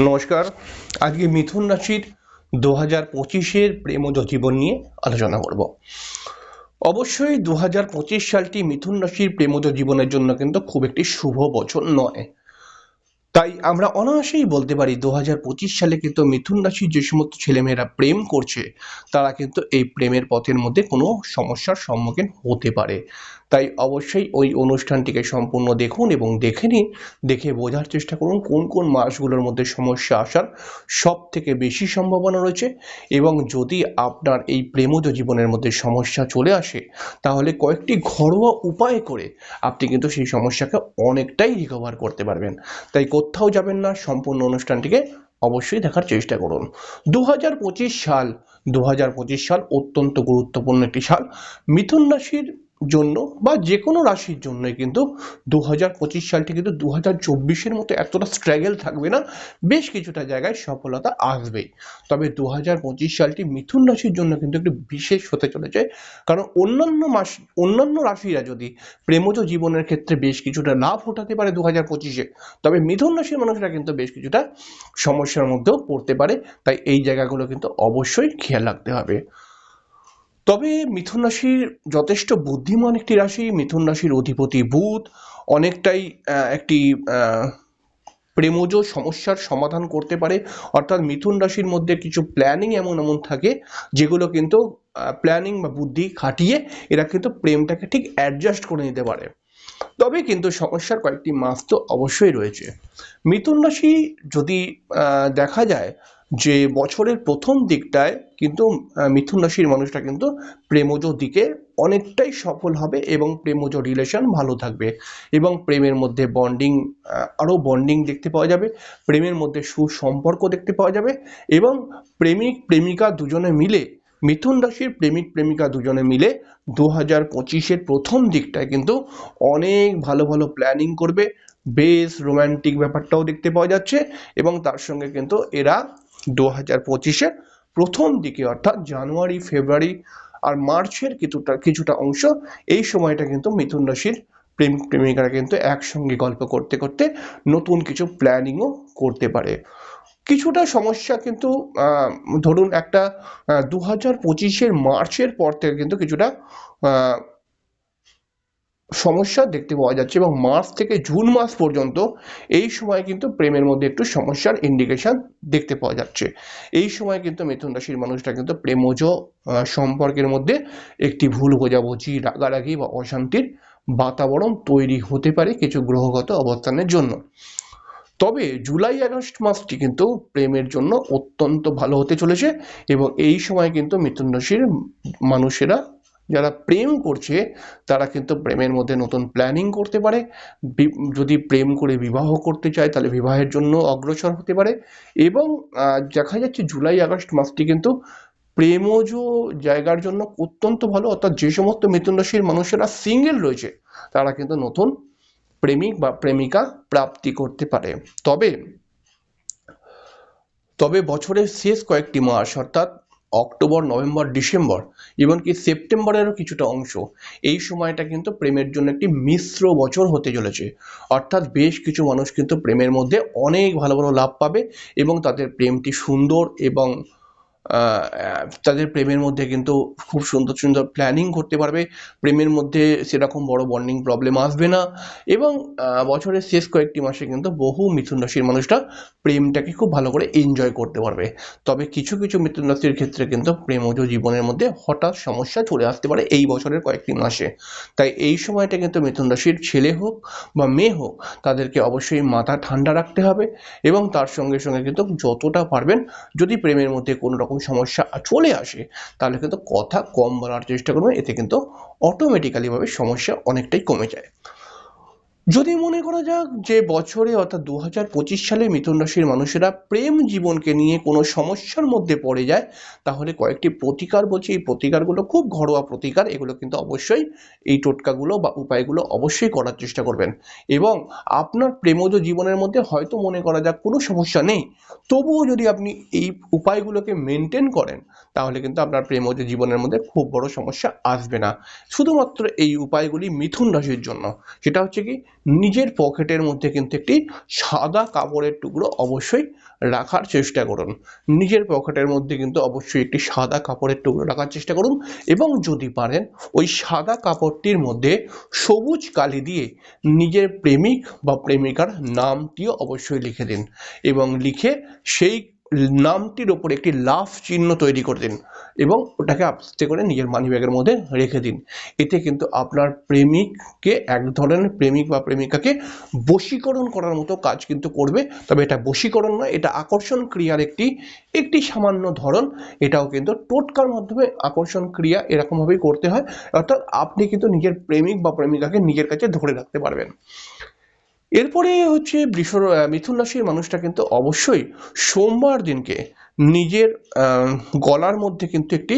নমস্কার। আজকে মিথুন রাশির দু হাজার পঁচিশের প্রেমজ জীবন নিয়ে আলোচনা করব। অবশ্যই দু হাজার পঁচিশ সালটি মিথুন রাশির প্রেমজ জীবনের জন্য কিন্তু খুব একটি শুভ বছর নয়। তাই আমরা অনায়াসেই বলতে পারি দু হাজার পঁচিশ সালে কিন্তু মিথুন রাশির যে সমস্ত ছেলেমেয়েরা প্রেম করছে, তারা কিন্তু এই প্রেমের পথের মধ্যে কোনো সমস্যার সম্মুখীন হতে পারে। তাই অবশ্যই ওই অনুষ্ঠানটিকে সম্পূর্ণ দেখুন এবং দেখে নিন, দেখে বোঝার চেষ্টা করুন কোন কোন মাসগুলোর মধ্যে সমস্যা আসার সব থেকে বেশি সম্ভাবনা রয়েছে এবং যদি আপনার এই প্রেমজ জীবনের মধ্যে সমস্যা চলে আসে, তাহলে কয়েকটি ঘরোয়া উপায় করে আপনি কিন্তু সেই সমস্যাকে অনেকটাই রিকভার করতে পারবেন। তাই কোথাও যাবেন না, সম্পূর্ণ অনুষ্ঠানটিকে অবশ্যই দেখার চেষ্টা করুন। দু হাজার পঁচিশ সাল দু হাজার পঁচিশ সাল অত্যন্ত গুরুত্বপূর্ণ একটি সাল। মিথুন রাশির জন্য বা যে কোনো রাশির জন্যই কিন্তু দু হাজার পঁচিশ সালটি কিন্তু দু হাজার চব্বিশের মতো এতটা স্ট্রাগল থাকবে না। বেশ কিছুটা জায়গায় সফলতা আসবেই তবে দু হাজার পঁচিশ সালটি মিথুন রাশির জন্য কিন্তু একটি বিশেষ হতে চলেছে। কারণ অন্যান্য মাস, অন্যান্য রাশিরা যদি প্রেমজ জীবনের ক্ষেত্রে বেশ কিছুটা লাভ ওঠাতে পারে দু হাজার পঁচিশে, তবে মিথুন রাশির মানুষরা কিন্তু বেশ কিছুটা সমস্যার মধ্যেও পড়তে পারে। তাই এই জায়গাগুলো কিন্তু অবশ্যই খেয়াল রাখতে হবে। তবে মিথুন রাশির যথেষ্ট বুদ্ধিমান একটি রাশি, মিথুন রাশির অধিপতি বুধ অনেকটাই একটি প্রেমজ সমস্যার সমাধান করতে পারে। অর্থাৎ মিথুন রাশির মধ্যে কিছু প্ল্যানিং এমন এমন থাকে, যেগুলো কিন্তু প্ল্যানিং বা বুদ্ধি খাটিয়ে এরা কিন্তু প্রেমটাকে ঠিক অ্যাডজাস্ট করে নিতে পারে। তবে কিন্তু সমস্যার কয়েকটি মাস তো অবশ্যই রয়েছে। মিথুন রাশি যদি দেখা যায় যে বছরের প্রথম দিকটায় কিন্তু মিথুন রাশির মানুষটা কিন্তু প্রেমজ দিকে অনেকটাই সফল হবে এবং প্রেমজ রিলেশন ভালো থাকবে এবং প্রেমের মধ্যে বন্ডিং আরও বন্ডিং দেখতে পাওয়া যাবে, প্রেমের মধ্যে সুসম্পর্ক দেখতে পাওয়া যাবে এবং প্রেমিক, প্রেমিকা দুজনে মিলে, মিথুন রাশির প্রেমিক, প্রেমিকা দুজনে মিলে দু হাজার পঁচিশের প্রথম দিকটায় কিন্তু অনেক ভালো ভালো প্ল্যানিং করবে। বেশ রোমান্টিক ব্যাপারটাও দেখতে পাওয়া যাচ্ছে এবং তার সঙ্গে কিন্তু এরা দু হাজার পঁচিশের প্রথম দিকে, অর্থাৎ জানুয়ারি, ফেব্রুয়ারি আর মার্চের কিছুটা কিছুটা অংশ, এই সময়টা কিন্তু মিথুন রাশির প্রেমিক প্রেমিকারা কিন্তু একসঙ্গে গল্প করতে করতে নতুন কিছু প্ল্যানিংও করতে পারে। কিছুটা সমস্যা কিন্তু ধরুন একটা দু হাজার পঁচিশের মার্চের পর থেকে কিন্তু কিছুটা সমস্যা দেখতে পাওয়া যাচ্ছে এবং মার্চ থেকে জুন মাস পর্যন্ত এই সময় কিন্তু প্রেমের মধ্যে একটু সমস্যার ইন্ডিকেশন দেখতে পাওয়া যাচ্ছে। এই সময় কিন্তু মিথুন রাশির মানুষটা কিন্তু প্রেমজ সম্পর্কের মধ্যে একটি ভুল বোঝাবুঝি, রাগারাগি বা অশান্তির বাতাবরণ তৈরি হতে পারে কিছু গ্রহগত অবস্থানের জন্য। তবে জুলাই, আগস্ট মাসটি কিন্তু প্রেমের জন্য অত্যন্ত ভালো হতে চলেছে এবং এই সময় কিন্তু মিথুন রাশির মানুষেরা যারা প্রেম করছে, তারা কিন্তু প্রেমের মধ্যে নতুন প্ল্যানিং করতে পারে। যদি প্রেম করে বিবাহ করতে চায়, তাহলে বিবাহের জন্য অগ্রসর হতে পারে। এবং দেখা যাচ্ছে জুলাই, আগস্ট মাসটি কিন্তু প্রেমজ জায়গার জন্য অত্যন্ত ভালো। অর্থাৎ যে সমস্ত মিথুন রাশির মানুষেরা সিঙ্গেল রয়েছে, তারা কিন্তু নতুন প্রেমিক বা প্রেমিকা প্রাপ্তি করতে পারে। তবে তবে বছরের শেষ কয়েকটি মাস, অর্থাৎ অক্টোবর, নভেম্বর, ডিসেম্বর এমনকি সেপ্টেম্বরেরও কিছুটা অংশ, এই সময়টা কিন্তু প্রেমের জন্য একটি মিশ্র বছর হতে চলেছে। অর্থাৎ বেশ কিছু মানুষ কিন্তু প্রেমের মধ্যে অনেক ভালো ভালো লাভ পাবে এবং তাদের প্রেমটি সুন্দর এবং তাদের প্রেমের মধ্যে কিন্তু খুব সুন্দর সুন্দর প্ল্যানিং করতে পারবে। প্রেমের মধ্যে সেরকম বড় বন্ডিং প্রবলেম আসবে না। এবং বছরের শেষ কয়েকটি মাসে কিন্তু বহু মিথুন রাশির মানুষরা প্রেমটাকে খুব ভালো করে এনজয় করতে পারবে। তবে কিছু কিছু মিথুন রাশির ক্ষেত্রে কিন্তু প্রেমজ জীবনের মধ্যে হঠাৎ সমস্যা চলে আসতে পারে এই বছরের কয়েকটি মাসে। তাই এই সময়টা কিন্তু মিথুন রাশির ছেলে হোক বা মেয়ে হোক, তাদেরকে অবশ্যই মাথা ঠান্ডা রাখতে হবে। এবং তার সঙ্গে সঙ্গে কিন্তু যতটা পারবেন যদি প্রেমের মধ্যে কোনো রকম সমস্যা চলে আসে, তাহলে কিন্তু কথা কম বলার চেষ্টা করবেন, এতে কিন্তু অটোমেটিক্যালিভাবে সমস্যা অনেকটাই কমে যায়। যদি মনে করা যাক যে বছরে অর্থাৎ দু হাজার পঁচিশ সালে মিথুন রাশির মানুষেরা প্রেম জীবনকে নিয়ে কোনো সমস্যার মধ্যে পড়ে যায়, তাহলে কয়েকটি প্রতিকার বলছি। এই প্রতিকারগুলো খুব ঘরোয়া প্রতিকার, এগুলো কিন্তু অবশ্যই এই টোটকাগুলো বা উপায়গুলো অবশ্যই করার চেষ্টা করবেন। এবং আপনার প্রেমজ জীবনের মধ্যে হয়তো মনে করা যাক কোনো সমস্যা নেই, তবুও যদি আপনি এই উপায়গুলোকে মেনটেন করেন তাহলে কিন্তু আপনার প্রেমজ জীবনের মধ্যে খুব বড় সমস্যা আসবে না। শুধুমাত্র এই উপায়গুলি মিথুন রাশির জন্য। সেটা হচ্ছে কি, নিজের পকেটের মধ্যে কিন্তু একটি সাদা কাপড়ের টুকরো অবশ্যই রাখার চেষ্টা করুন। নিজের পকেটের মধ্যে কিন্তু অবশ্যই একটি সাদা কাপড়ের টুকরো রাখার চেষ্টা করুন এবং যদি পারেন, ওই সাদা কাপড়টির মধ্যে সবুজ কালি দিয়ে নিজের প্রেমিক বা প্রেমিকার নামটিও অবশ্যই লিখে দিন। এবং লিখে সেই নামটির ওপর একটি লাভ চিহ্ন তৈরি করে দিন এবং ওটাকে আস্তে করে নিজের মানিব্যাগের মধ্যে রেখে দিন। এতে কিন্তু আপনার প্রেমিককে, এক ধরনের প্রেমিক বা প্রেমিকাকে বশীকরণ করার মতো কাজ কিন্তু করবে। তবে এটা বশীকরণ নয়, এটা আকর্ষণ ক্রিয়ার একটি একটি সামান্য ধরন। এটাও কিন্তু টোটকার মাধ্যমে আকর্ষণ ক্রিয়া এরকমভাবেই করতে হয়। অর্থাৎ আপনি কিন্তু নিজের প্রেমিক বা প্রেমিকাকে নিজের কাছে ধরে রাখতে পারবেন। এরপরে হচ্ছে বৃষ মিথুন রাশির মানুষটা কিন্তু অবশ্যই সোমবার দিনকে নিজের গলার মধ্যে কিন্তু একটি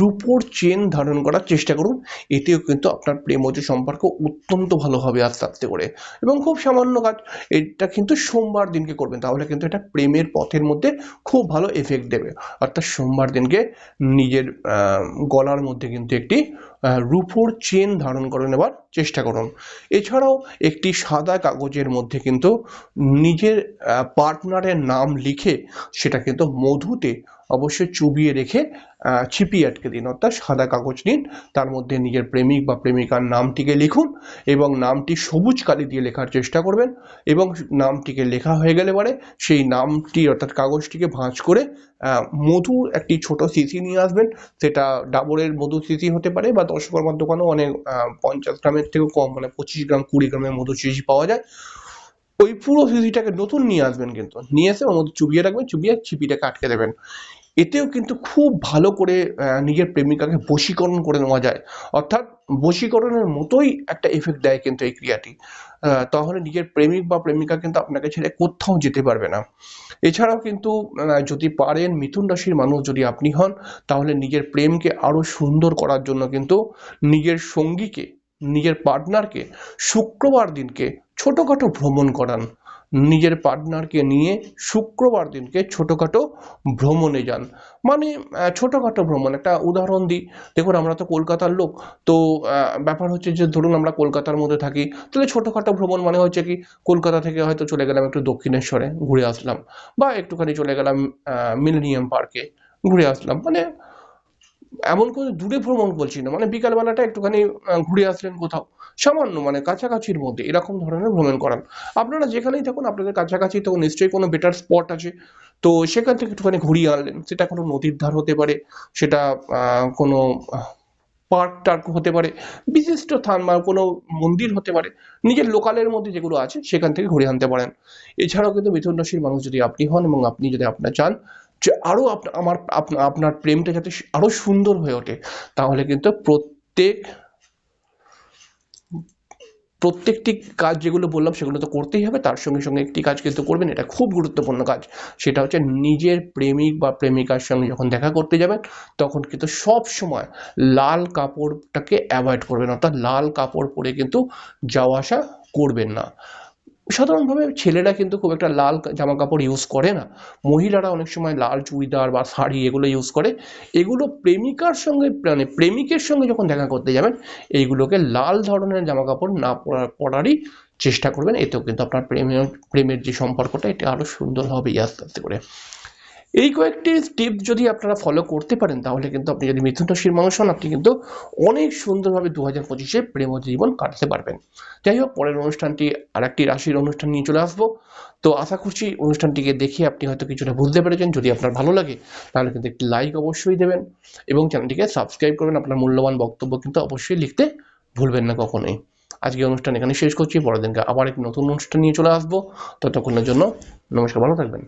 রূপোর চেন ধারণ করার চেষ্টা করুন। এতেও কিন্তু আপনার প্রেম প্রেমজ সম্পর্ক অত্যন্ত ভালো হবে আস্তে আস্তে করে। এবং খুব সামান্য কাজ, এটা কিন্তু সোমবার দিনকে করবেন, তাহলে কিন্তু এটা প্রেমের পথের মধ্যে খুব ভালো এফেক্ট দেবে। অর্থাৎ সোমবার দিনকে নিজের গলার মধ্যে কিন্তু একটি রূপোর চেন ধারণ করে নেবার চেষ্টা করুন। এছাড়াও একটি সাদা কাগজের মধ্যে কিন্তু নিজের পার্টনারের নাম লিখে সেটা কিন্তু মধুতে অবশ্যই চুবিয়ে রেখে ছিপিয়ে আটকে দিন। অর্থাৎ সাদা কাগজ নিন, তার মধ্যে নিজের প্রেমিক বা প্রেমিকার নামটিকে লিখুন এবং নামটি সবুজ কালি দিয়ে লেখার চেষ্টা করবেন এবং নামটিকে লেখা হয়ে গেলে পরে সেই নামটি অর্থাৎ কাগজটিকে ভাঁজ করে মধুর একটি ছোট সিসি নিয়ে আসবেন। সেটা ডাবরের মধু শিশি হতে পারে বা দশকর্মার দোকানেও অনেক পঞ্চাশ গ্রামের থেকেও কম মানে পঁচিশ গ্রাম, কুড়ি গ্রামের মধু শিশি পাওয়া যায়। ওই পুরো সিসিটাকে নতুন নিয়ে আসবেন কিন্তু। নিয়ে এসে ওর মধ্যে চুবিয়ে রাখবেন, চুবিয়ে ছিপিটাকে আটকে দেবেন। এতেও কিন্তু খুব ভালো করে নিজের প্রেমিকাকে বশীকরণ করে নেওয়া যায়। অর্থাৎ বশীকরণের মতোই একটা এফেক্ট দেয় কিন্তু এই ক্রিয়াটি। তাহলে নিজের প্রেমিক বা প্রেমিকা কিন্তু আপনাকে ছেড়ে কোথাও যেতে পারবে না। এছাড়াও কিন্তু যদি পারেন মিথুন রাশির মানুষ যদি আপনি হন, তাহলে নিজের প্রেমকে আরও সুন্দর করার জন্য কিন্তু নিজের সঙ্গীকে, নিজের পার্টনারকে শুক্রবার দিনকে ছোটোখাটো ভ্রমণ করান। নিজের পার্টনারকে নিয়ে শুক্রবার দিনকে ছোটোখাটো ভ্রমণে যান। মানে ছোটোখাটো ভ্রমণ। একটা উদাহরণ দিই। দেখুন, আমরা তো কলকাতার লোক। তো ব্যাপার হচ্ছে যে, ধরুন আমরা কলকাতার মধ্যে থাকি। তাহলে ছোটোখাটো ভ্রমণ মানে হচ্ছে কি, কলকাতা থেকে হয়তো চলে গেলাম একটু দক্ষিণেশ্বরে ঘুরে আসলাম। বা একটুখানি চলে গেলাম মিলেনিয়াম পার্কে ঘুরে আসলাম। মানে এমন কোনো দূরে ভ্রমণ বলছি না। মানে বিকালবেলাটা একটুখানি ঘুরে আসলেন কোথাও। সামান্য মানে কাছাকাছির মধ্যে এরকম ধরনের ভ্রমণ করান। আপনারা যেখানেই থাকুন, আপনাদের কাছাকাছি তো নিশ্চয়ই কোনো বেটার স্পট আছে। তো সেখান থেকে একটুখানি ঘুরিয়ে আনলেন। সেটা কোনো নদীর ধার হতে পারে, সেটা কোনো পার্ক টার্ক হতে পারে, বিশিষ্ট স্থান বা কোনো মন্দির হতে পারে। নিজের লোকালের মধ্যে যেগুলো আছে, সেখান থেকে ঘুরে আনতে পারেন। এছাড়াও কিন্তু মিথুন রাশির মানুষ যদি আপনি হন এবং আপনি যদি আপনার চান যে আরও আমার আপনার প্রেমটা যাতে আরও সুন্দর হয়ে ওঠে, তাহলে কিন্তু প্রত্যেক, প্রত্যেকটি কাজ যেগুলো বললাম সেগুলো তো করতেই হবে, তার সঙ্গে সঙ্গে একটি কাজ কিন্তু করবেন, এটা খুব গুরুত্বপূর্ণ কাজ। সেটা হচ্ছে নিজের প্রেমিক বা প্রেমিকার সঙ্গে যখন দেখা করতে যাবেন, তখন কিন্তু সব সময় লাল কাপড়টাকে অ্যাভয়েড করবেন, অর্থাৎ লাল কাপড় পরে কিন্তু যাওয়া আসা করবেন না। সাধারণভাবে ছেলেরা কিন্তু খুব একটা লাল জামা কাপড় ইউজ করে না। মহিলারা অনেক সময় লাল চুড়িদার বা শাড়ি এগুলো ইউজ করে। এগুলো প্রেমিকার সঙ্গে মানে প্রেমিকের সঙ্গে যখন দেখা করতে যাবেন, এইগুলোকে লাল ধরনের জামা কাপড় না পরার পরারই চেষ্টা করবেন। এতেও কিন্তু আপনার প্রেমের প্রেমের যে সম্পর্কটা, এটা আরও সুন্দর হবে আস্তে আস্তে করে। এই কয়েকটি টিপ যদি আপনারা ফলো করতে পারেন, তাহলে কিন্তু আপনি যদি মিথুন রাশির মানুষ হন, আপনি কিন্তু অনেক সুন্দরভাবে দু হাজার পঁচিশে প্রেম জীবন কাটাতে পারবেন। যাই হোক, পরের অনুষ্ঠানটি আর একটি রাশির অনুষ্ঠান নিয়ে চলে আসব। তো আশা করছি অনুষ্ঠানটিকে দেখে আপনি হয়তো কিছুটা বুঝতে পেরেছেন। যদি আপনার ভালো লাগে, তাহলে কিন্তু একটি লাইক অবশ্যই দেবেন এবং চ্যানেলটিকে সাবস্ক্রাইব করবেন। আপনার মূল্যবান বক্তব্য কিন্তু অবশ্যই লিখতে ভুলবেন না কখনোই। আজকে অনুষ্ঠান এখানে শেষ করছি। পরের দিনকে আবার এক নতুন অনুষ্ঠান নিয়ে চলে আসব। ততক্ষণের জন্য নমস্কার, ভালো থাকবেন।